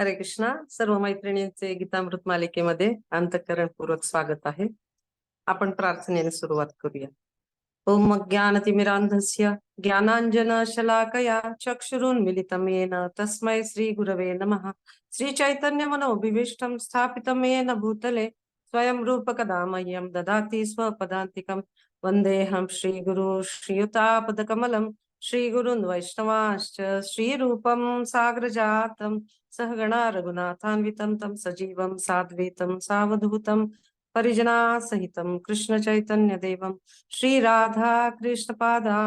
हरे कृष्णा. सर्व मैत्रिणींचे गीतामृत मालिकेमध्ये अंतकरणपूर्वक स्वागत आहे. आपण प्रार्थनेने सुरुवात करूया. ओम ज्ञानतिमिरांधस्य ज्ञानांजन शलाकया चक्षुरुन्मिलितमेन तस्मै श्री गुरवे नमः. श्री चैतन्य मनोभिविष्टं स्थापितं येन भूतले स्वयं रूपकदा मह्यं ददाति स्वपदान्तिकं. श्री गुरु श्रीयुतापदकमलं श्रीगुरुन् वैष्णवाश्च श्रीरूपं साग्रजातं सहगणा रघुनाथान्वितं तं सजीवं साद्वैतं सावधूतं परिजनासहितं कृष्णचैतन्यदेवं श्रीराधा कृष्णपादा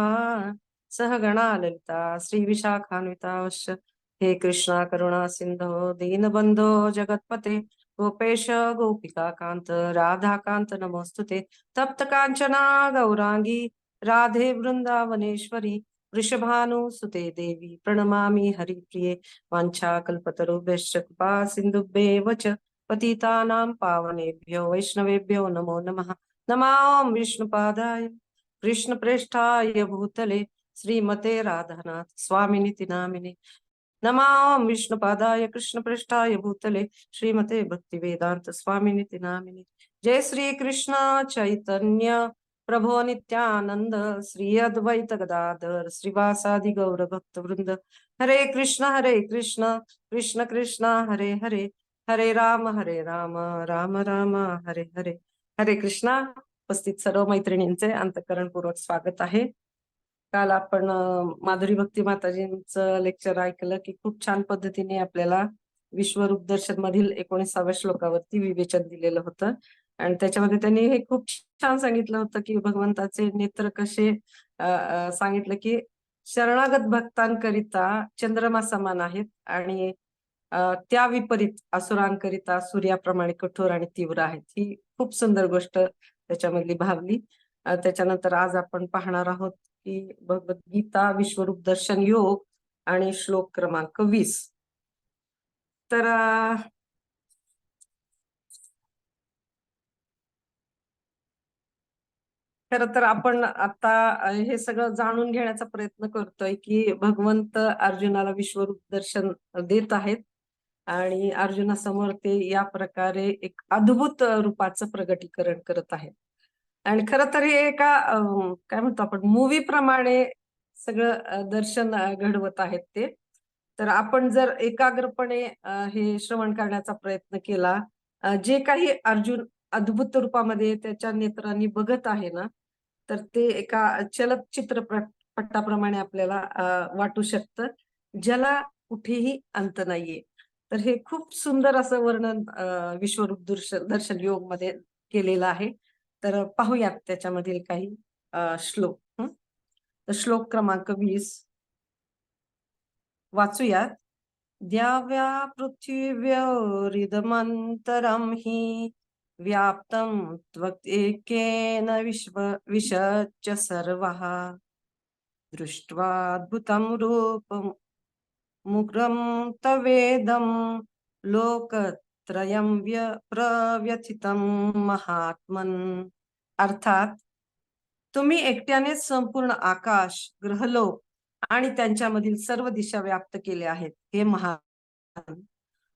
सहगणा ललिता श्रीविशाखान्विताश्च हे कृष्णा करुणा सिन्धो दीनबन्धो जगत्पते गोपेश गोपिकाकान्त राधाकान्त नमोऽस्तु नमोस्तुते तप्त गौराङ्गी राधे वृन्दावनेश्वरी वृषभानुसुते देवी प्रणमामि हरिप्रिये वाञ्छाकल्पतरुभ्यश्च कृपा सिन्धुभ्येव च पतितानां पावनेभ्यो वैष्णवेभ्यो नमो नमः। नमां विष्णुपादाय कृष्णप्रेष्ठाय भूतले श्रीमते राधानाथ स्वामिनिति नामिनि नमां विष्णुपादाय कृष्णप्रेष्ठाय भूतले श्रीमते भक्तिवेदान्त स्वामिनिति नामिनि जय श्री कृष्ण चैतन्य। प्रभो नित्यानंद श्री अद्वैत गदाधर श्रीवासादि गौर भक्त वृंद. हरे कृष्ण हरे कृष्ण कृष्ण कृष्ण हरे हरे हरे राम हरे राम राम राम हरे हरे. हरे कृष्णा उपस्थित सर्व मैत्रिणींचे अंतकरणपूर्वक स्वागत आहे. काल आपण माधुरी भक्ती माताजींचं लेक्चर ऐकलं की खूप छान पद्धतीने आपल्याला विश्वरूप दर्शन मधील एकोणीसाव्या श्लोकावरती विवेचन दिलेलं होतं. आणि त्याच्यामध्ये त्यांनी हे खूप छान सांगितलं होतं की भगवंताचे नेत्र कसे सांगितलं की शरणागत भक्तांकरिता चंद्रमा समान आहेत आणि त्या विपरीत असुरांकरिता सूर्याप्रमाणे कठोर आणि तीव्र आहेत. ही खूप सुंदर गोष्ट त्याच्यामधली भावली त्याच्यानंतर आज आपण पाहणार आहोत की भगवद्गीता विश्वरूप दर्शन योग आणि श्लोक क्रमांक वीस. तर खर तर आपण आता हे सगळं जाणून घेण्याचा प्रयत्न करतोय की भगवंत अर्जुनाला विश्वरूप दर्शन देत आहेत. आणि अर्जुनासमोर ते या प्रकारे एक अद्भुत रूपाचं प्रगटीकरण करत आहेत. आणि खर तर हे एका काय म्हणतो आपण मूवी प्रमाणे सगळं दर्शन घडवत आहेत ते. तर आपण जर एकाग्रपणे हे श्रवण करण्याचा प्रयत्न केला जे काही अर्जुन अद्भुत रूपामध्ये त्याच्या नेत्रांनी बघत आहे ना तर ते एका चलत चित्रपटाप्रमाणे आपल्याला वाटू शकतं ज्याला कुठेही अंत नाहीये. तर हे खूप सुंदर असं वर्णन विश्वरूप दर्शन दर्शन योगमध्ये केलेलं आहे. तर पाहूयात त्याच्यामधील काही श्लोक. तर श्लोक क्रमांक वीस. वाचूयात. द्याव्या पृथिव्योरिदमन्तरं हि व्याप्तं त्वकेन विश्व विशच्च सर्वः। दृष्ट्वाद्भुतं रूपं मुग्रं तवेदं लोकत्रयं व्य प्रव्यथितं महात्मन। अर्थात तुम्ही एकट्यानेच संपूर्ण आकाश ग्रहलोक आणि त्यांच्यामधील सर्व दिशा व्याप्त केले आहेत हे महान।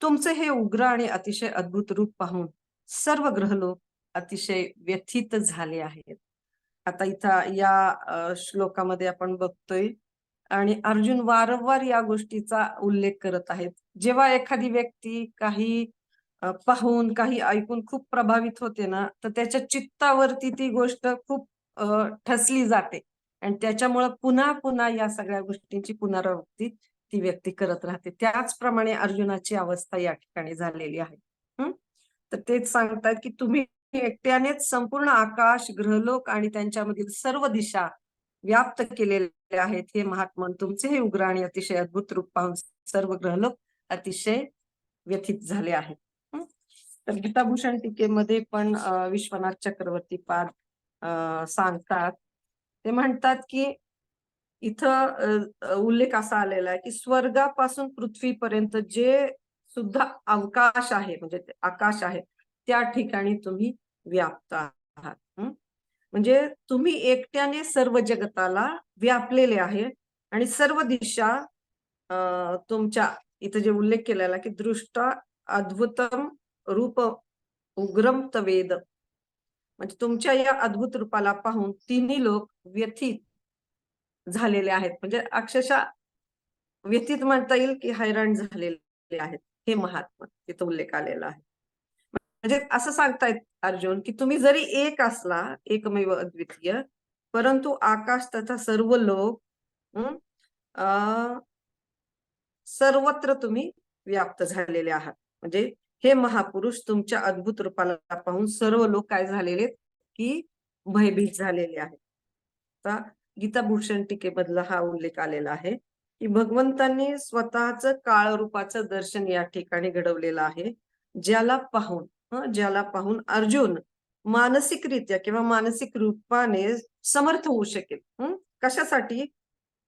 तुमचे हे उग्र आणि अतिशय अद्भुत रूप पाहून सर्व ग्रहलोक अतिशय व्यथित झाले आहेत. आता इथं या श्लोकामध्ये आपण बघतोय आणि अर्जुन वारंवार या गोष्टीचा उल्लेख करत आहेत. जेव्हा एखादी व्यक्ती काही पाहून काही ऐकून खूप प्रभावित होते ना तर त्याच्या चित्तावरती ती गोष्ट खूप ठसली जाते. आणि त्याच्यामुळं पुन्हा पुन्हा या सगळ्या गोष्टींची पुनरावृत्ती ती व्यक्ती करत राहते. त्याचप्रमाणे अर्जुनाची अवस्था या ठिकाणी झालेली आहे. तर तेच सांगतात की तुम्ही एकट्यानेच संपूर्ण आकाश ग्रहलोक आणि त्यांच्यामधील सर्व दिशा व्याप्त केलेले आहेत. हे महात्मन तुमचे हे उग्र आणि अतिशय अद्भुत रूप पाहून सर्व ग्रहलोक अतिशय व्यथित झाले आहेत. तर गीताभूषण टीकेमध्ये पण विश्वनाथ चक्रवर्ती पाद सांगतात. ते म्हणतात की इथं उल्लेख असा आलेला आहे की स्वर्गापासून पृथ्वीपर्यंत जे सुद्धा अवकाश आहे म्हणजे आकाश आहे त्या ठिकाणी तुम्ही व्याप्त आहात. म्हणजे तुम्ही एकट्याने सर्व जगताला व्यापलेले आहे आणि सर्व दिशा तुमच्या इथं जे उल्लेख केलेला की दृष्टा अद्भुतम रूप उग्रम तवेद. म्हणजे तुमच्या या अद्भुत रूपाला पाहून तिन्ही लोक व्यथित झालेले आहेत. म्हणजे अक्षरशः व्यथित म्हणता येईल की हैराण झालेले आहेत. हे महात्मा तिथं उल्लेख आलेला आहे. म्हणजे असं सांगतायत अर्जुन की तुम्ही जरी एक असला एकमेव अद्वितीय परंतु आकाश तथा सर्व लोक सर्वत्र तुम्ही व्याप्त झालेले आहात. म्हणजे हे महापुरुष तुमच्या अद्भुत रूपाला पाहून सर्व लोक काय झालेले की भयभीत झालेले आहेत. गीता गीताभूषण टीकेमधला हा उल्लेख आलेला आहे. की भगवंतांनी स्वतःच काळ रूपाचं दर्शन या ठिकाणी घडवलेलं आहे. ज्याला पाहून ज्याला पाहून अर्जुन मानसिकरित्या किंवा मानसिक रूपाने समर्थ होऊ शकेल. कशासाठी?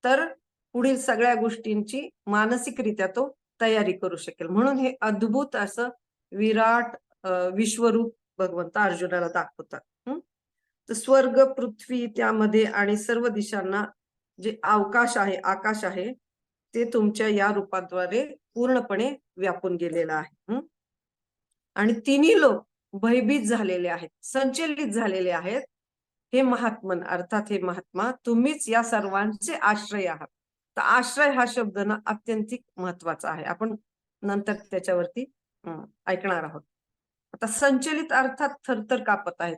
तर पुढील सगळ्या गोष्टींची मानसिकरित्या तो तयारी करू शकेल. म्हणून हे अद्भुत असं विराट विश्वरूप भगवंत अर्जुनाला दाखवतात. तर स्वर्ग पृथ्वी त्यामध्ये आणि सर्व दिशांना जे अवकाश आहे आकाश आहे ते तुमच्या या रूपाद्वारे पूर्णपणे व्यापून गेलेलं आहे. आणि तिन्ही लोक भयभीत झालेले आहेत संचलित झालेले आहेत. हे महात्मन अर्थात हे महात्मा तुम्हीच या सर्वांचे आश्रय आहात. तर आश्रय हा शब्द ना अत्यंतिक महत्त्वाचा आहे. आपण नंतर त्याच्यावरती ऐकणार आहोत. आता संचलित अर्थात थरथर कापत आहेत.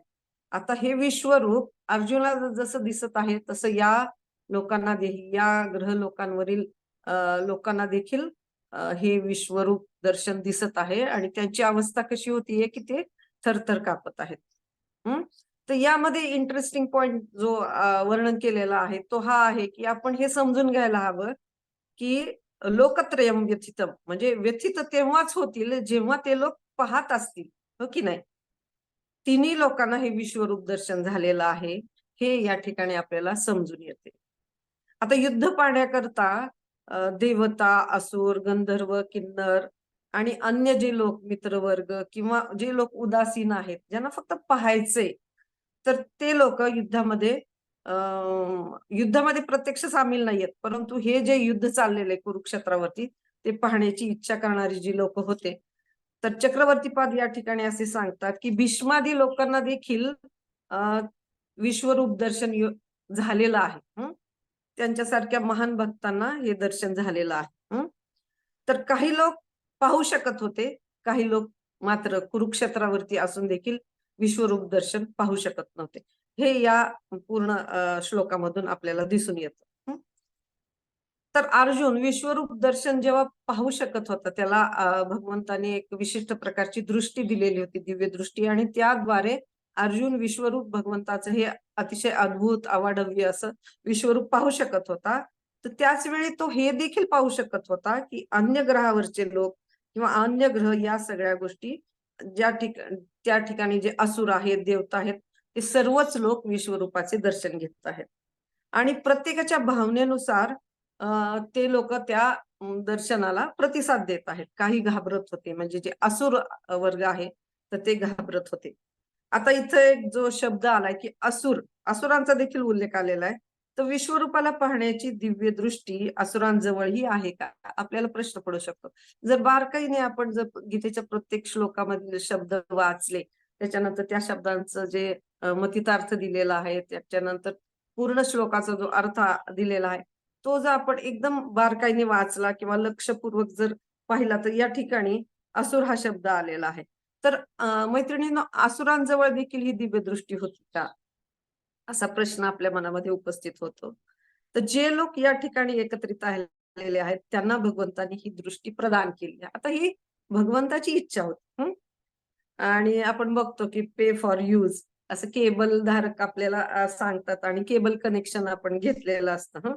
आता हे विश्वरूप अर्जुनाला जसं दिसत आहे तसं या लोकांना या ग्रह लोकांवरील लोकांना देखील हे विश्वरूप दर्शन दिसत आहे आणि त्यांची अवस्था कशी होतीये की ते थरथर कापत आहेत. हम्म तर यामध्ये इंटरेस्टिंग पॉइंट जो वर्णन केलेला आहे तो हा आहे की आपण हे समजून घ्यायला हवं की लोकत्रयम व्यथितम म्हणजे व्यथित तेव्हाच होतील जेव्हा ते लोक पाहत असतील हो की नाही? तिन्ही लोकांना हे विश्वरूप दर्शन झालेलं आहे हे या ठिकाणी आपल्याला समजून येते. आता युद्ध पाहण्याकरता देवता असुर गंधर्व किन्नर आणि अन्य जे लोक मित्रवर्ग किंवा जे लोक उदासीन आहेत ज्यांना फक्त पाहायचे तर ते लोक युद्धामध्ये युद्धामध्ये प्रत्यक्ष सामील नाहीयेत. परंतु हे जे युद्ध चाललेले कुरुक्षेत्रावरती ते पाहण्याची इच्छा करणारी जी लोक होते तर चक्रवर्तीपाद या ठिकाणी असे सांगतात की भीष्मादी लोकांना देखील अं, विश्वरूप दर्शन झालेलं आहे. त्यांच्यासारख्या महान भक्तांना हे दर्शन झालेलं आहे तर काही लोक पाहू शकत होते काही लोक मात्र कुरुक्षेत्रावरती असून देखील विश्वरूप दर्शन पाहू शकत नव्हते. हे या पूर्ण श्लोकामधून आपल्याला दिसून येतं तर अर्जुन विश्वरूप दर्शन जेव्हा पाहू शकत होता त्याला भगवंताने एक विशिष्ट प्रकारची दृष्टी दिलेली होती दिव्य दृष्टी आणि त्याद्वारे अर्जुन विश्वरूप भगवंताचं हे अतिशय अद्भुत अवाढव्य असं विश्वरूप पाहू शकत होता. तर त्याच वेळी तो हे देखील पाहू शकत होता की अन्य ग्रहावरचे लोक किंवा अन्य ग्रह या सगळ्या गोष्टी ज्या ठिक त्या ठिकाणी जे असुर आहेत देवता आहेत ते सर्वच लोक विश्वरूपाचे दर्शन घेत आहेत. आणि प्रत्येकाच्या भावनेनुसार ते लोक त्या दर्शनाला प्रतिसाद देत आहेत. काही घाबरत होते. म्हणजे जे असुर वर्ग आहे तर ते घाबरत होते. आता इथं एक जो शब्द आलाय की असुर असुरांचा देखील उल्लेख आलेला आहे. तर विश्वरूपाला पाहण्याची दिव्य दृष्टी असुरांजवळ ही आहे का? आपल्याला प्रश्न पडू शकतो. जर बारकाईने आपण जर गीतेच्या प्रत्येक श्लोकामधील शब्द वाचले त्याच्यानंतर त्या शब्दांचं जे मतितार्थ दिलेला आहे त्याच्यानंतर पूर्ण श्लोकाचा जो अर्थ दिलेला आहे तो जर आपण एकदम बारकाईने वाचला किंवा लक्षपूर्वक जर पाहिला तर या ठिकाणी असुर हा शब्द आलेला आहे. तर मैत्रिणींना आसुरांजवळ देखील ही दिव्यदृष्टी होती का असा प्रश्न आपल्या मनामध्ये उपस्थित होतो. तर जे लोक या ठिकाणी एकत्रित आलेले आहेत त्यांना भगवंतानी ही दृष्टी प्रदान केली. आता ही भगवंताची इच्छा होती आणि आपण बघतो की पे फॉर यूज असं केबल धारक आपल्याला सांगतात आणि केबल कनेक्शन आपण घेतलेलं असतं हं?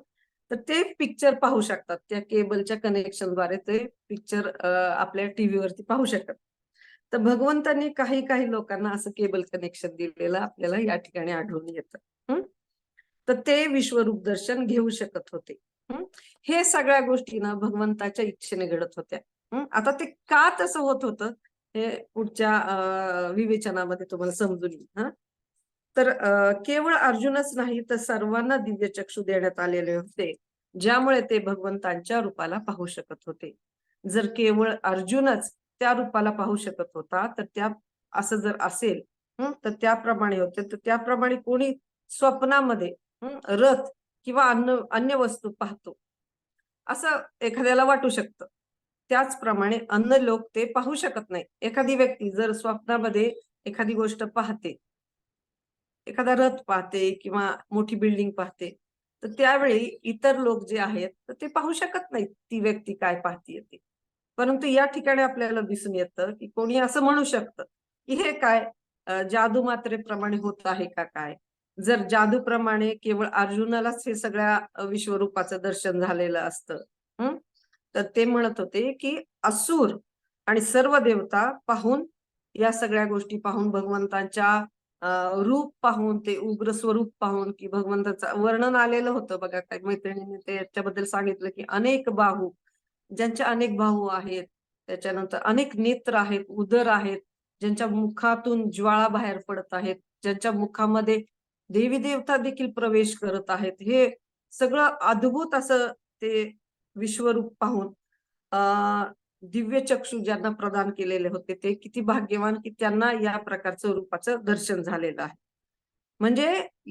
तर ते पिक्चर पाहू शकतात. त्या केबलच्या कनेक्शनद्वारे ते पिक्चर आपल्या टीव्हीवरती पाहू शकतात. तर भगवंतांनी काही काही लोकांना असं केबल कनेक्शन दिलेलं आपल्याला या ठिकाणी आढळून येतं. तर ते विश्वरूप दर्शन घेऊ शकत होते. हे? सगळ्या गोष्टी ना भगवंताच्या इच्छेने घडत होत्या. आता ते का तसं होत होतं? हे पुढच्या विवेचनामध्ये तुम्हाला समजून येईल. हा? तर केवळ अर्जुनच नाही तर सर्वांना दिव्य चक्षु देण्यात आलेले होते ज्यामुळे ते भगवंतांच्या रूपाला पाहू शकत होते. जर केवळ अर्जुनच त्या रूपाला पाहू शकत होता. तर त्या असं जर असेल तर त्याप्रमाणे होते. तर त्याप्रमाणे कोणी स्वप्नामध्ये रथ किंवा अन्न अन्य वस्तू पाहतो. असं एखाद्याला वाटू शकतं. त्याचप्रमाणे अन्न लोक ते पाहू शकत नाही. एखादी व्यक्ती जर स्वप्नामध्ये एखादी गोष्ट पाहते एखादा रथ पाहते किंवा मोठी बिल्डिंग पाहते तर त्यावेळी इतर लोक जे आहेत तर ते पाहू शकत नाहीत ती व्यक्ती काय पाहतीये ते. परंतु या ठिकाणी आपल्याला दिसून येतं की कोणी असं म्हणू शकतं की हे काय जादू मात्रेप्रमाणे होत आहे का काय? जर जादूप्रमाणे केवळ अर्जुनालाच हे सगळ्या विश्वरूपाचं दर्शन झालेलं असतं हम्म तर ते म्हणत होते की असुर आणि सर्व देवता पाहून या सगळ्या गोष्टी पाहून भगवंतांच्या रूप पाहून ते उग्र स्वरूप पाहून की भगवंताचं वर्णन आलेलं होतं. बघा काही मैत्रिणीने ते याच्याबद्दल सांगितलं की अनेक बाहू ज्यांचे अनेक भाऊ आहेत त्याच्यानंतर अनेक नेत्र आहेत उदर आहेत ज्यांच्या मुखातून ज्वाळा बाहेर पडत आहेत ज्यांच्या मुखामध्ये देवी देवता देखील प्रवेश करत आहेत. हे सगळं अद्भुत असं ते विश्वरूप पाहून अं दिव्य चक्षु ज्यांना प्रदान केलेले होते ते किती भाग्यवान की त्यांना या प्रकारचं रूपाचं दर्शन झालेलं आहे. म्हणजे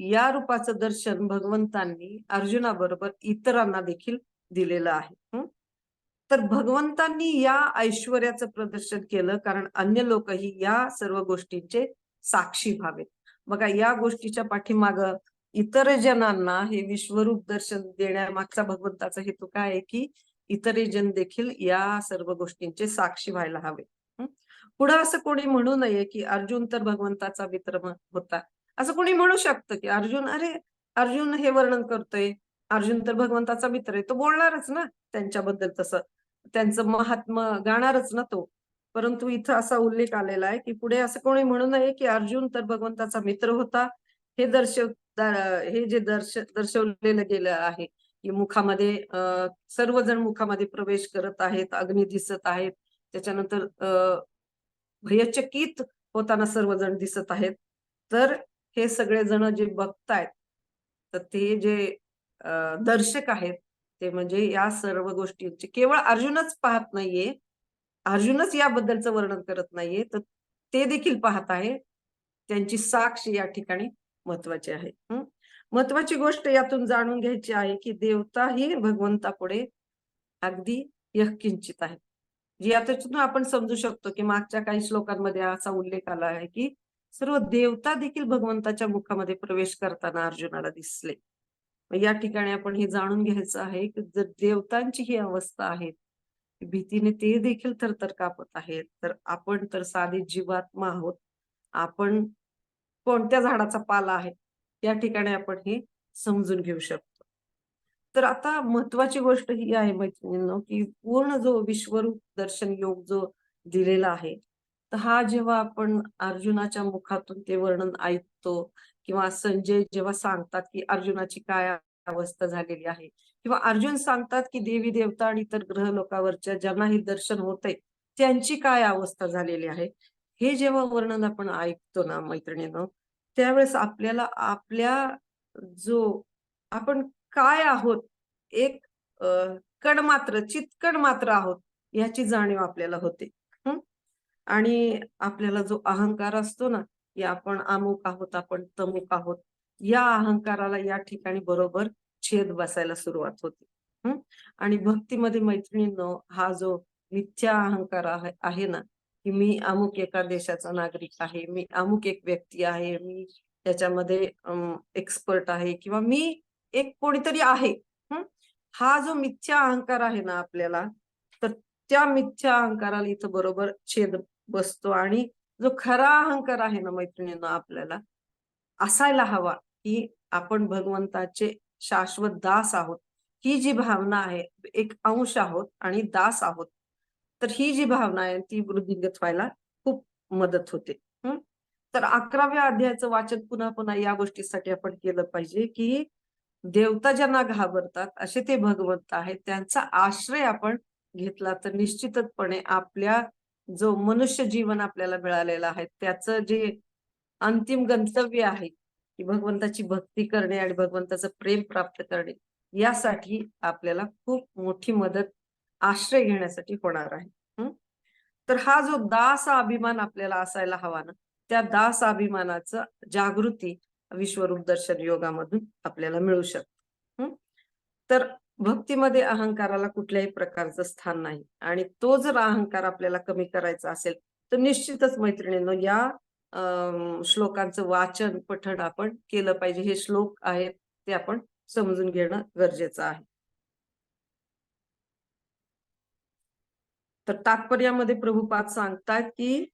या रूपाचं दर्शन भगवंतांनी अर्जुनाबरोबर इतरांना देखील दिलेलं आहे. तर भगवंतांनी या ऐश्वर्याचं प्रदर्शन केलं कारण अन्य लोकही या सर्व गोष्टींचे साक्षी व्हावेत. बघा या गोष्टीच्या पाठीमाग इतर जनांना हे विश्वरूप दर्शन देण्यामागचा भगवंताचा हेतू काय आहे की इतर जन देखील या सर्व गोष्टींचे साक्षी व्हायला हवे. पुढं असं कोणी म्हणू नये की अर्जुन तर भगवंताचा मित्र होता. असं कोणी म्हणू शकतं की अर्जुन अरे अर्जुन हे वर्णन करतोय. अर्जुन तर भगवंताचा मित्र आहे. तो बोलणारच ना त्यांच्याबद्दल तसं. त्यांचं महात्म गाणारच ना तो. परंतु इथं असा उल्लेख आलेला आहे की पुढे असं कोणी म्हणू नये की अर्जुन तर भगवंताचा मित्र होता. हे दर्शव हे जे दर्श दर्शवलेलं गेलं आहे की मुखामध्ये सर्वजण मुखामध्ये प्रवेश करत आहेत अग्नी दिसत आहेत. त्याच्यानंतर भयचकित होताना सर्वजण दिसत आहेत. तर हे सगळे जण जे बघतायत तर ते जे दर्शक आहेत ते म्हणजे या सर्व गोष्टींची. केवळ अर्जुनच पाहत नाहीये. अर्जुनच याबद्दलचं वर्णन करत नाहीये. तर ते देखील पाहत आहे. त्यांची साक्ष या ठिकाणी महत्वाची आहे. महत्वाची गोष्ट यातून जाणून घ्यायची आहे की देवता ही भगवंतापुढे अगदी यकिंचित आहे यातून आपण समजू शकतो की मागच्या काही श्लोकांमध्ये असा उल्लेख आला आहे की सर्व देवता देखील भगवंताच्या मुखामध्ये प्रवेश करताना अर्जुनाला दिसले. या ठिकाणी आपण हे जाणून घ्यायचं आहे की जर देवतांची ही अवस्था आहे भीतीने ते देखील थरथर कापत आहेत तर आपण तर साधे जीवात्मा आहोत. आपण कोणत्या झाडाचा पाला आहे या ठिकाणी आपण हे समजून घेऊ शकतो. तर आता महत्वाची गोष्ट ही आहे मैत्रिणींनो की पूर्ण जो विश्वरूप दर्शन योग जो दिलेला आहे तर हा जेव्हा आपण अर्जुनाच्या मुखातून ते वर्णन ऐकतो किंवा संजय जेव्हा सांगतात की अर्जुनाची काय अवस्था झालेली आहे? किंवा अर्जुन सांगतात की देवी देवता आणि इतर ग्रह लोकावरच्या ज्यांना हे दर्शन होते त्यांची काय अवस्था झालेली आहे? हे जेव्हा वर्णन आपण ऐकतो ना मैत्रिणीनं त्यावेळेस आपल्याला आपल्या जो आपण काय आहोत एक कण मात्र चितकण मात्र आहोत याची जाणीव आपल्याला होते. आणि आपल्याला जो अहंकार असतो ना की आपण अमुक आहोत आपण तमुक आहोत. या अहंकाराला या ठिकाणी बरोबर छेद बसायला सुरुवात होते. आणि भक्तीमध्ये मैत्रिणींनो हा जो मिथ्या अहंकार आहे ना की मी अमुक एका देशाचा नागरिक आहे मी अमुक एक व्यक्ती आहे मी त्याच्यामध्ये एक्सपर्ट आहे किंवा मी एक कोणीतरी आहे. हा जो मिथ्या अहंकार आहे ना आपल्याला तर त्या मिथ्या अहंकाराला इथं बरोबर छेद बसतो आणि जो खरा अहंकार आहे ना मैत्रिणींना आपल्याला असायला हवा की आपण भगवंताचे शाश्वत दास आहोत. ही जी भावना आहे एक अंश आहोत आणि दास आहोत. तर ही जी भावना आहे ती वृद्धिंगत व्हायला खूप मदत होते. तर अकराव्या अध्यायाचं वाचन पुन्हा पुन्हा या गोष्टीसाठी आपण केलं पाहिजे की देवता ज्यांना घाबरतात असे ते भगवंत आहेत त्यांचा आश्रय आपण घेतला तर निश्चितपणे आपल्या जो मनुष्य जीवन आपल्याला मिळालेलं आहे त्याचं जे अंतिम गंतव्य आहे की भगवंताची भक्ती करणे आणि भगवंताचं प्रेम प्राप्त करणे यासाठी आपल्याला खूप मोठी मदत आश्रय घेण्यासाठी होणार आहे. तर हा जो दास अभिमान आपल्याला असायला हवा ना त्या दास अभिमानाचं जागृती विश्वरूप दर्शन योगामधून आपल्याला मिळू शकत. तर भक्तीमध्ये अहंकाराला कुठल्याही प्रकारचं स्थान नाही. आणि तो जर अहंकार आपल्याला कमी करायचा असेल तर निश्चितच मैत्रिणींनो या श्लोकांचं वाचन पठण आपण केलं पाहिजे. हे श्लोक आहेत ते आपण समजून घेणं गरजेचं आहे. तर तात्पर्यामध्ये प्रभुपाद सांगतात की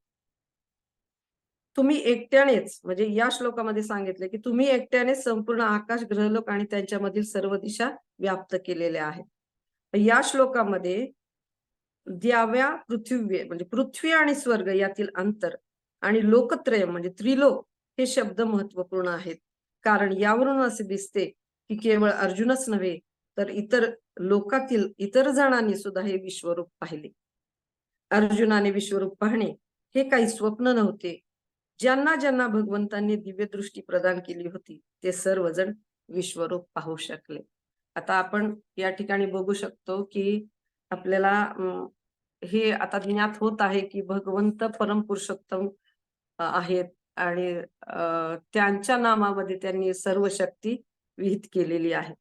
तुम्ही एकट्यानेच म्हणजे या श्लोकामध्ये सांगितले की तुम्ही एकट्याने संपूर्ण आकाश ग्रहलोक आणि त्यांच्यामधील सर्व दिशा व्याप्त केलेल्या आहेत. या श्लोकामध्ये द्याव्या पृथ्वी म्हणजे पृथ्वी आणि स्वर्ग यातील अंतर आणि लोकत्रय म्हणजे त्रिलोक हे शब्द महत्त्वपूर्ण आहेत. कारण यावरून असे दिसते की केवळ अर्जुनच नव्हे तर इतर लोकातील इतर जणांनी सुद्धा हे विश्वरूप पाहिले. अर्जुनाने विश्वरूप पाहणे हे काही स्वप्न नव्हते ज्यांना ज्यांना भगवंतांनी दिव्यदृष्टी प्रदान केली होती ते सर्वजण विश्वरूप पाहू शकले. आता आपण या ठिकाणी बघू शकतो की आपल्याला अं, हे आता ज्ञात होत आहे की भगवंत परमपुरुषोत्तम आहेत आणि त्यांच्या नामामध्ये त्यांनी सर्व शक्ती विहित केलेली आहे.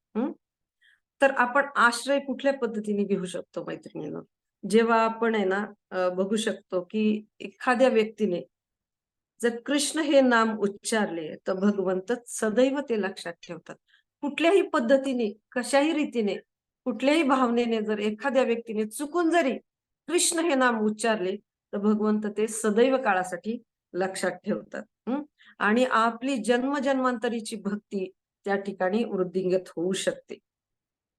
तर आपण आश्रय कुठल्या पद्धतीने घेऊ शकतो मैत्रिणीनं? जेव्हा आपण आहे ना बघू शकतो की एखाद्या व्यक्तीने जर कृष्ण हे नाम उच्चारले तर भगवंत सदैव ते लक्षात ठेवतात. कुठल्याही पद्धतीने कशाही रीतीने कुठल्याही भावनेने जर एखाद्या व्यक्तीने चुकून जरी कृष्ण हे नाम उच्चारले तर भगवंत ते सदैव काळासाठी लक्षात ठेवतात. आणि आपली जन्मजन्मांतरीची भक्ती त्या ठिकाणी वृद्धिंगत होऊ शकते.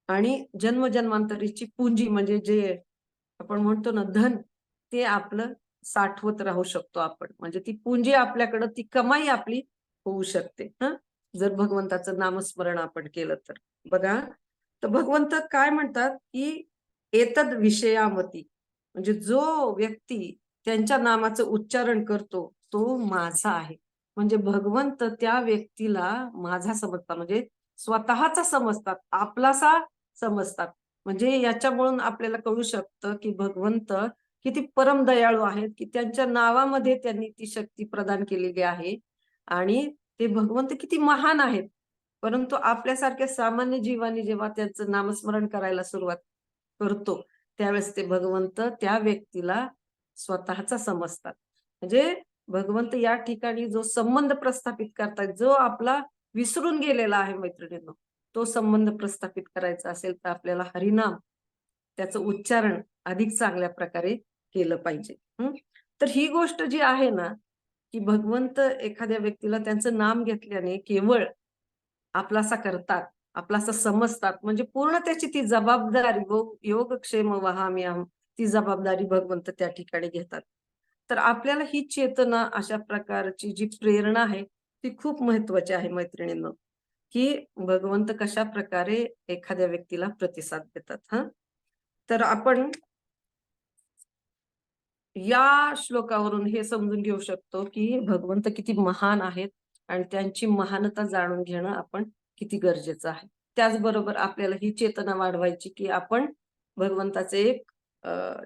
आणि जन्मजन्मांतरीची पूंजी म्हणजे जे आपण म्हणतो ना धन ते आपलं साठवत राहू शकतो आपण. म्हणजे ती पुंजी आपल्याकडं ती कमाई आपली होऊ शकते. हा? जर भगवंताचं नामस्मरण आपण केलं तर. बघा तर भगवंत काय म्हणतात की एतद विषयामती. म्हणजे जो व्यक्ती त्यांच्या नामाचं उच्चारण करतो तो माझा आहे. म्हणजे भगवंत त्या व्यक्तीला माझा समजतात. म्हणजे स्वतःचा समजतात आपलासा समजतात. म्हणजे याच्यामुळून आपल्याला कळू शकतं की भगवंत किती परम दयाळू आहेत की त्यांच्या नावामध्ये त्यांनी ती शक्ती प्रदान केलेली आहे. आणि ते भगवंत किती महान आहेत. परंतु आपल्यासारख्या सामान्य जीवाने जेव्हा त्यांचं नामस्मरण करायला सुरुवात करतो त्यावेळेस ते भगवंत त्या व्यक्तीला स्वतःचा समजतात. म्हणजे भगवंत या ठिकाणी जो संबंध प्रस्थापित करतात जो आपला विसरून गेलेला आहे मैत्रिणींनो तो संबंध प्रस्थापित करायचा असेल तर आपल्याला हरिनाम त्याचं उच्चारण अधिक चांगल्या प्रकारे केलं पाहिजे? तर ही गोष्ट जी आहे ना की भगवंत एखाद्या व्यक्तीला त्यांचं नाम घेतल्याने केवळ आपलासा करतात आपलासा समजतात म्हणजे पूर्ण त्याची ती जबाबदारी योग योगक्षेम वहामी ती जबाबदारी भगवंत त्या ठिकाणी घेतात. तर आपल्याला ही चेतना अशा प्रकारची जी प्रेरणा आहे ती खूप महत्वाची आहे मैत्रिणींनो. की भगवंत कशा प्रकारे एखाद्या व्यक्तीला प्रतिसाद देतात हा? तर आपण या श्लोकावरून हे समजून घेऊ शकतो की भगवंत किती महान आहेत आणि त्यांची महानता जाणून घेणं आपण किती गरजेचं आहे. त्याचबरोबर आपल्याला ही चेतना वाढवायची की आपण भगवंताचे एक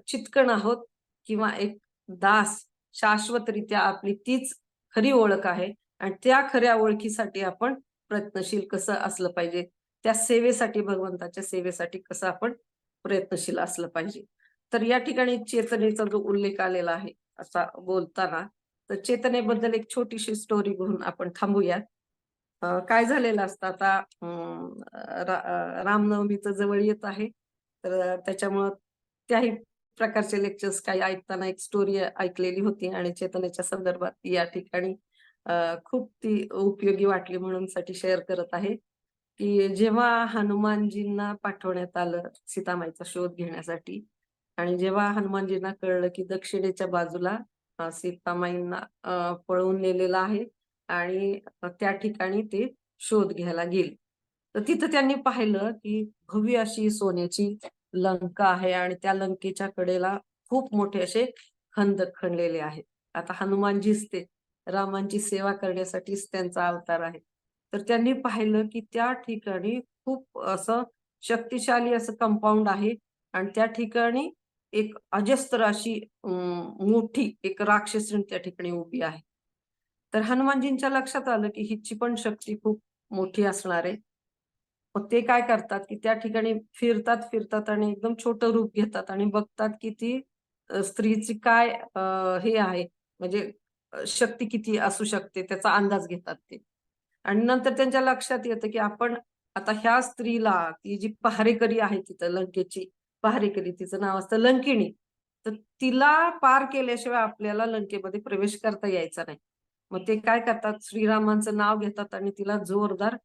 चितकण आहोत किंवा एक दास शाश्वतरित्या आपली तीच खरी ओळख आहे आणि त्या खऱ्या ओळखीसाठी आपण प्रयत्नशील कसं असलं पाहिजे? त्या सेवेसाठी भगवंताच्या सेवेसाठी कसं आपण प्रयत्नशील असलं पाहिजे? तर या ठिकाणी चेतनेचा जो उल्लेख आलेला आहे असा बोलताना तर चेतनेबद्दल एक छोटीशी स्टोरी घेऊन आपण थांबूया काय झालेलं असतं आता रा- रामनवमीचं जवळ येत आहे तर त्याच्यामुळं त्याही प्रकारचे लेक्चर्स काही ऐकताना एक स्टोरी ऐकलेली होती आणि चेतनेच्या संदर्भात या ठिकाणी खूप ती उपयोगी वाटली म्हणून साठी शेअर करत आहे की जेव्हा हनुमानजींना पाठवण्यात आलं सीतामाईचा शोध घेण्यासाठी आणि जेव्हा हनुमानजींना कळलं की दक्षिणेच्या बाजूला सीतामाईंना पळवून नेलेलं आहे आणि त्या ठिकाणी ते शोध घ्यायला गेले. तर तिथं त्यांनी पाहिलं की भव्य अशी सोन्याची लंका आहे आणि त्या लंकेच्या कडेला खूप मोठे असे खंदक खणलेले आहेत. आता हनुमानजीच ते रामांची सेवा करण्यासाठीच त्यांचा अवतार आहे. तर त्यांनी पाहिलं की त्या ठिकाणी खूप असं शक्तिशाली असं कंपाऊंड आहे आणि त्या ठिकाणी एक अजस्त्र अशी मोठी एक राक्षसीण त्या ठिकाणी उभी आहे. तर हनुमानजींच्या लक्षात आलं की हिची पण शक्ती खूप मोठी असणार आहे. मग ते काय करतात की त्या ठिकाणी फिरतात फिरतात आणि एकदम छोटं रूप घेतात आणि बघतात की ती स्त्रीची काय हे आहे. म्हणजे शक्ती किती असू शकते त्याचा अंदाज घेतात ते. आणि नंतर त्यांच्या लक्षात येतं की आपण आता ह्या स्त्रीला ती जी पहारेकरी आहे तिथं लंकेची पहारेकरी तिचं नाव असतं लंकिणी. तर तिला पार केल्याशिवाय आपल्याला लंकेमध्ये प्रवेश करता यायचा नाही. मग ते काय करतात? श्रीरामांचं नाव घेतात आणि तिला जोरदार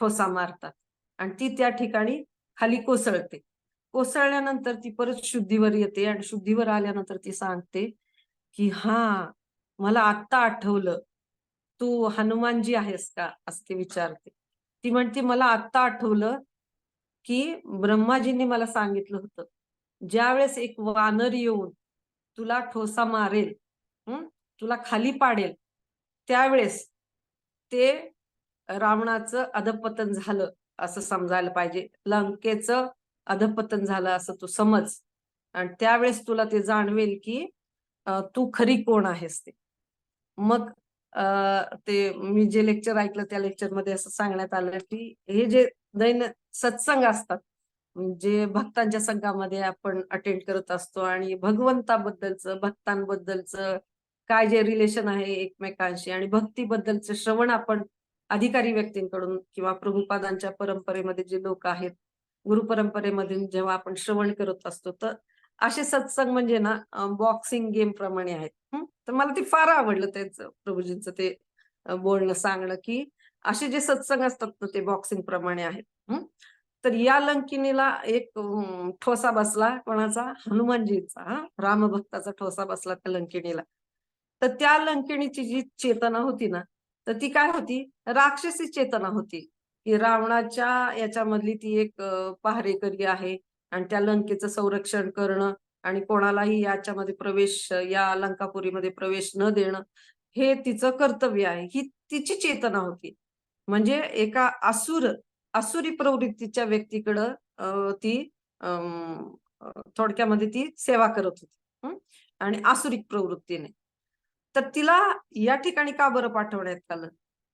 ठोसा मारतात. आणि ती त्या ठिकाणी खाली कोसळते. कोसळल्यानंतर ती परत शुद्धीवर येते आणि शुद्धीवर आल्यानंतर ती सांगते की हा मला आत्ता आठवलं. तू हनुमानजी आहेस का? असं ती विचारते. ती म्हणते मला आत्ता आठवलं. की ब्रह्माजींनी मला सांगितलं होतं ज्यावेळेस एक वानर येऊन तुला ठोसा मारेल तुला खाली पाडेल त्यावेळेस ते रावणाचं अधपतन झालं असं समजायला पाहिजे. लंकेचं अधपतन झालं असं तू समज. आणि त्यावेळेस तुला ते जाणवेल की तू खरी कोण आहेस ते. मग ते मी जे लेक्चर ऐकलं त्या लेक्चरमध्ये असं सांगण्यात आलं की हे जे दैन सत्संग असतात. जे भक्तांच्या संघामध्ये आपण अटेंड करत असतो आणि भगवंताबद्दलचं भक्तांबद्दलचं काय जे रिलेशन आहे एकमेकांशी आणि भक्तीबद्दलचं श्रवण आपण अधिकारी व्यक्तींकडून किंवा प्रभुपादांच्या परंपरेमध्ये जे लोक आहेत गुरु परंपरेमधून जेव्हा आपण श्रवण करत असतो तर असे सत्संग म्हणजे ना बॉक्सिंग गेम प्रमाणे आहेत. तर मला ते फार आवडलं त्यांचं प्रभूजींचं ते बोलणं सांगणं की असे जे सत्संग असतात ना ते बॉक्सिंग प्रमाणे आहेत. तर या लंकिनीला एक ठोसा बसला कोणाचा? हनुमानजीचा हा? रामभक्ताचा ठोसा बसला त्या लंकिणीला तर त्या लंकिणीची जी चेतना होती ना तर ती काय होती? राक्षसी चेतना होती. की रावणाच्या याच्यामधली ती एक पहारेकरी आहे आणि त्या लंकेचं संरक्षण करणं आणि कोणालाही याच्यामध्ये प्रवेश या लंकापुरीमध्ये प्रवेश न देणं हे तिचं कर्तव्य आहे. ही तिची चेतना होती. म्हणजे एका असुर असुरी प्रवृत्तीच्या व्यक्तीकडं ती थोडक्यामध्ये ती सेवा करत होती. आणि आसुरिक प्रवृत्तीने. तर तिला या ठिकाणी का बरं पाठवण्यात आलं?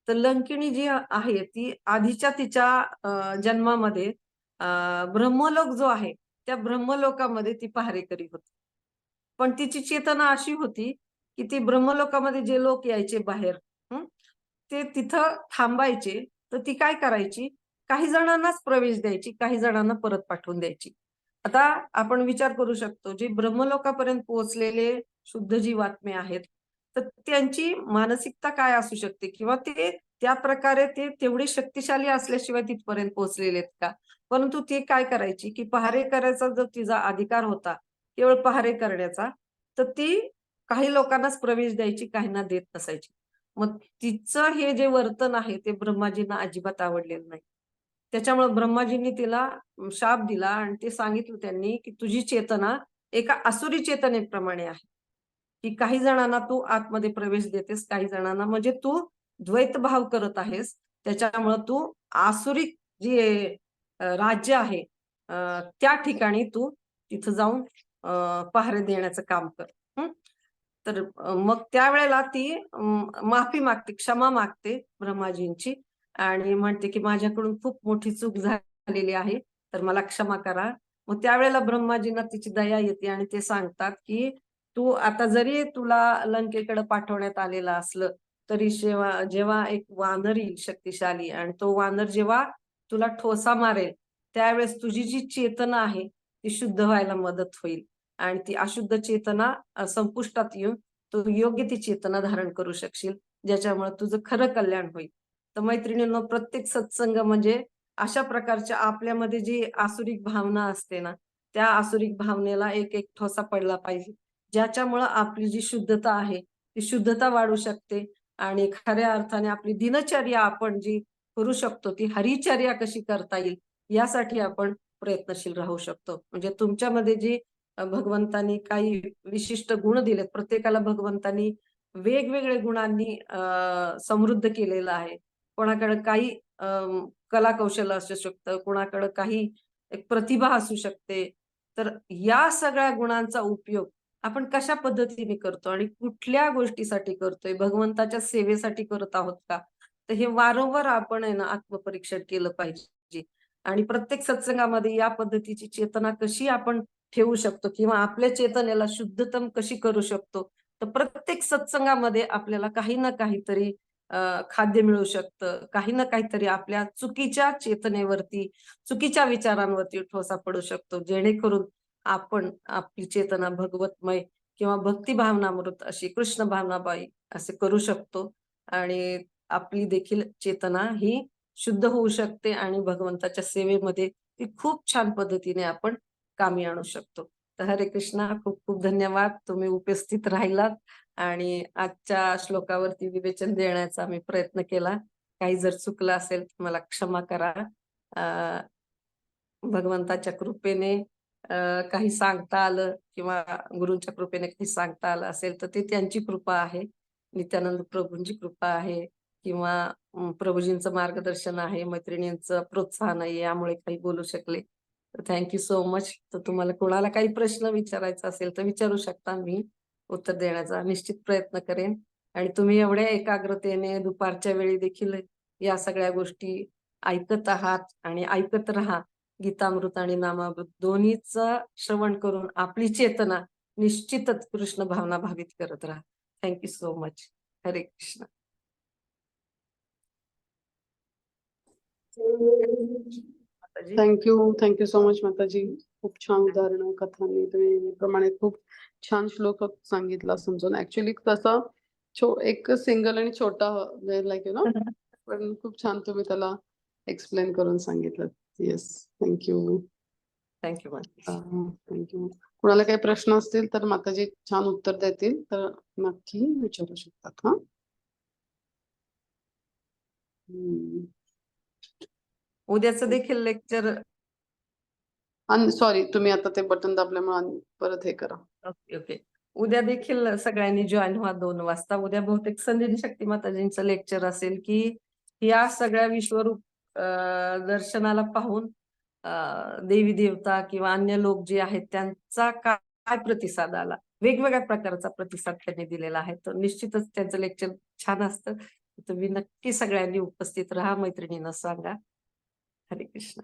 तर लंकिणी जी आहे ती आधीच्या तिच्या जन्मामध्ये ब्रह्मलोक जो आहे त्या ब्रह्मलोकामध्ये ती पहारेकरी होती. पण तिची चेतना अशी होती की ते ब्रह्मलोकामध्ये जे लोक यायचे बाहेर ते तिथं थांबायचे. तर ती काय करायची? काही जणांनाच प्रवेश द्यायची काही जणांना परत पाठवून द्यायची. आता आपण विचार करू शकतो जे ब्रह्मलोकापर्यंत पोहोचलेले शुद्ध जीवात्मे आहेत तर त्यांची मानसिकता काय असू शकते? किंवा ते त्या प्रकारे ते तेवढे शक्तिशाली असल्याशिवाय तिथपर्यंत पोहोचलेले आहेत का? परंतु ते काय करायची? की पहारे करायचा जो तिचा अधिकार होता केवळ पहारे करण्याचा तर ती काही लोकांनाच प्रवेश द्यायची काहींना देत नसायची. मग तिचं हे जे वर्तन आहे ते ब्रह्माजींना अजिबात आवडलेलं नाही. त्याच्यामुळे ब्रह्माजींनी तिला शाप दिला आणि ते सांगितलं त्यांनी की तुझी चेतना एका असुरी चेतनेप्रमाणे आहे. की काही जणांना तू आतमध्ये प्रवेश देतेस काही जणांना म्हणजे तू द्वैत भाव करत आहेस. त्याच्यामुळं तू आसुरी जी राज्य आहे त्या ठिकाणी तू तिथं जाऊन पहारे देण्याचं काम कर. तर मग त्यावेळेला ती माफी मागते क्षमा मागते ब्रह्माजींची आणि म्हणते की माझ्याकडून खूप मोठी चूक झालेली आहे तर मला क्षमा करा. मग त्यावेळेला ब्रह्माजींना तिची दया येते आणि ते सांगतात की तू आता जरी तुला लंकेकडे पाठवण्यात आलेलं असलं तरी जेव्हा जेव्हा एक वानर येईल शक्तिशाली आणि तो वानर जेव्हा तुला ठोसा मारेल त्यावेळेस तुझी जी चेतना आहे ती शुद्ध व्हायला मदत होईल. आणि ती अशुद्ध चेतना संपुष्टात येऊन तू योग्य ती चेतना धारण करू शकशील ज्याच्यामुळे तुझं खरं कल्याण होईल. तर मैत्रिणींनो प्रत्येक सत्संग म्हणजे अशा प्रकारच्या आपल्यामध्ये जी आसुरिक भावना असते ना त्या आसुरिक भावनेला एक एक ठोसा पडला पाहिजे. ज्याच्यामुळं आपली जी शुद्धता आहे ती शुद्धता वाढू शकते आणि खऱ्या अर्थाने आपली दिनचर्या आपण जी करू शकतो ती हरिचर्या कशी करता येईल यासाठी आपण प्रयत्नशील राहू शकतो. म्हणजे तुमच्यामध्ये जी भगवंतानी काही विशिष्ट गुण दिलेत. प्रत्येकाला भगवंतानी वेगवेगळे गुणांनी समृद्ध केलेलं आहे. कोणाकडे काही कला कौशल्य असू शकतं कोणाकडे काही एक प्रतिभा असू शकते. तर या सगळ्या गुणांचा उपयोग आपण कशा पद्धतीने करतो आणि कुठल्या गोष्टीसाठी करतोय? भगवंताच्या सेवेसाठी करत आहोत का? तर हे वारंवार आपण आहे ना आत्मपरीक्षण केलं पाहिजे. आणि प्रत्येक सत्संगामध्ये या पद्धतीची चेतना कशी आपण ठेवू शकतो किंवा आपल्या चेतनेला शुद्धतम कशी करू शकतो? तर प्रत्येक सत्संगामध्ये आपल्याला काही ना काहीतरी खाद्य मिळू शकतं. काही ना काहीतरी आपल्या चुकीच्या चेतनेवरती चुकीच्या विचारांवरती ठोसा पडू शकतो. जेणेकरून आपण आपली चेतना भगवतमय किंवा भक्ती भावनामृत अशी कृष्ण भावनाबाई असे करू शकतो. आणि आपली देखील चेतना ही शुद्ध होऊ शकते आणि भगवंताच्या सेवेमध्ये ती खूप छान पद्धतीने आपण कामी आणू शकतो. तर हरे कृष्णा खूप खूप धन्यवाद. तुम्ही उपस्थित राहिलात आणि आजच्या श्लोकावरती विवेचन देण्याचा मी प्रयत्न केला. काही जर चुकलं असेल तर मला क्षमा करा. भगवंताच्या कृपेने काही सांगता आलं किंवा गुरुंच्या कृपेने काही सांगता आलं असेल तर ते त्यांची कृपा आहे. नित्यानंद प्रभूंची कृपा आहे किंवा प्रभूजींचं मार्गदर्शन आहे मैत्रिणींचं प्रोत्साहन आहे यामुळे काही बोलू शकले. थँक्यू सो मच तर तुम्हाला कोणाला काही प्रश्न विचारायचा असेल तर विचारू शकता मी. उत्तर देण्याचा निश्चित प्रयत्न करेन. आणि तुम्ही एवढ्या एकाग्रतेने दुपारच्या वेळी देखील या सगळ्या गोष्टी ऐकत आहात आणि ऐकत राहा. गीतामृत आणि नामामृत दोन्हीच श्रवण करून आपली चेतना निश्चितच कृष्ण भावना भावित करत राहा. Thank you so much Hare Krishna. माताजी. थँक्यू थँक्यू सो मच माताजी खूप छान उदाहरणं कथांनी तुम्ही प्रमाणे खूप छान श्लोक सांगितला समजून. ऍक्च्युली तसं छो एक सिंगल आणि छोटा लाईक यु नो पण खूप छान तुम्ही त्याला एक्सप्लेन करून सांगितलं. Yes thank you thank you. थँक्यू कुणाला काही प्रश्न असतील तर माताजी छान उत्तर देतील. तर नक्की विचारू शकतात हा. हम्म. उद्याचं देखील लेक्चर सॉरी तुम्ही आता ते बटन दाबल्यामुळे परत हे करा. Okay okay. उद्या देखील सगळ्यांनी जॉईन व्हा दोन वाजता. उद्या बहुतेक संधी शक्ती माताजींचं लेक्चर असेल की या सगळ्या विश्वरूप दर्शनाला पाहून देवी देवता किंवा अन्य लोक जे आहेत त्यांचा काय प्रतिसाद आला? वेगवेगळ्या प्रकारचा प्रतिसाद त्यांनी दिलेला आहे. तर निश्चितच त्यांचं लेक्चर छान असतं. तुम्ही नक्की सगळ्यांनी उपस्थित राहा. मैत्रिणींना सांगा. हरे कृष्ण.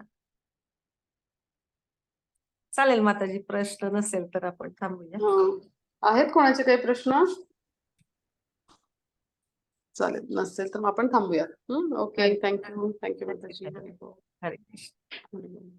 चालेल माताजी प्रश्न नसेल तर आपण थांबूया. हा. आहेत कोणाचे काही प्रश्न? चालेल नसेल तर आपण थांबूया. ओके थँक्यू थँक्यू माताजी. हरे कृष्ण.